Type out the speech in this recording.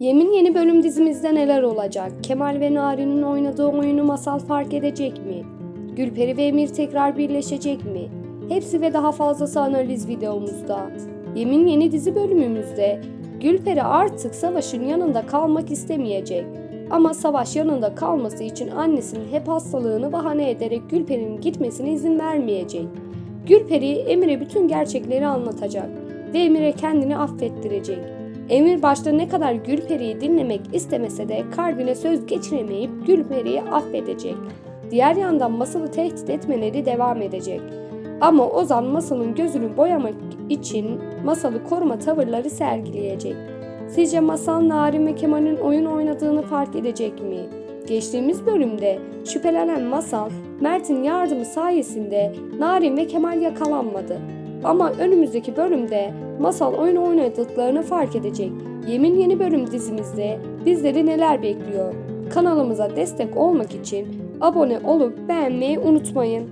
Yemin yeni bölüm dizimizde neler olacak? Kemal ve Nari'nin oynadığı oyunu masal fark edecek mi? Gülperi ve Emir tekrar birleşecek mi? Hepsi ve daha fazlası analiz videomuzda. Yemin yeni dizi bölümümüzde Gülperi artık Savaş'ın yanında kalmak istemeyecek. Ama Savaş yanında kalması için annesinin hep hastalığını bahane ederek Gülperi'nin gitmesine izin vermeyecek. Gülperi Emir'e bütün gerçekleri anlatacak ve Emir'e kendini affettirecek. Emir başta ne kadar Gülperi'yi dinlemek istemese de kalbine söz geçiremeyip Gülperi'yi affedecek. Diğer yandan Masal'ı tehdit etmeleri devam edecek. Ama Ozan Masal'ın gözünü boyamak için Masal'ı koruma tavırları sergileyecek. Sizce Masal Narin ve Kemal'in oyun oynadığını fark edecek mi? Geçtiğimiz bölümde şüphelenen Masal, Mert'in yardımı sayesinde Narin ve Kemal yakalanmadı. Ama önümüzdeki bölümde Masal oyun oynadıklarını fark edecek. Yemin yeni bölüm dizimizde bizleri neler bekliyor? Kanalımıza destek olmak için abone olup beğenmeyi unutmayın.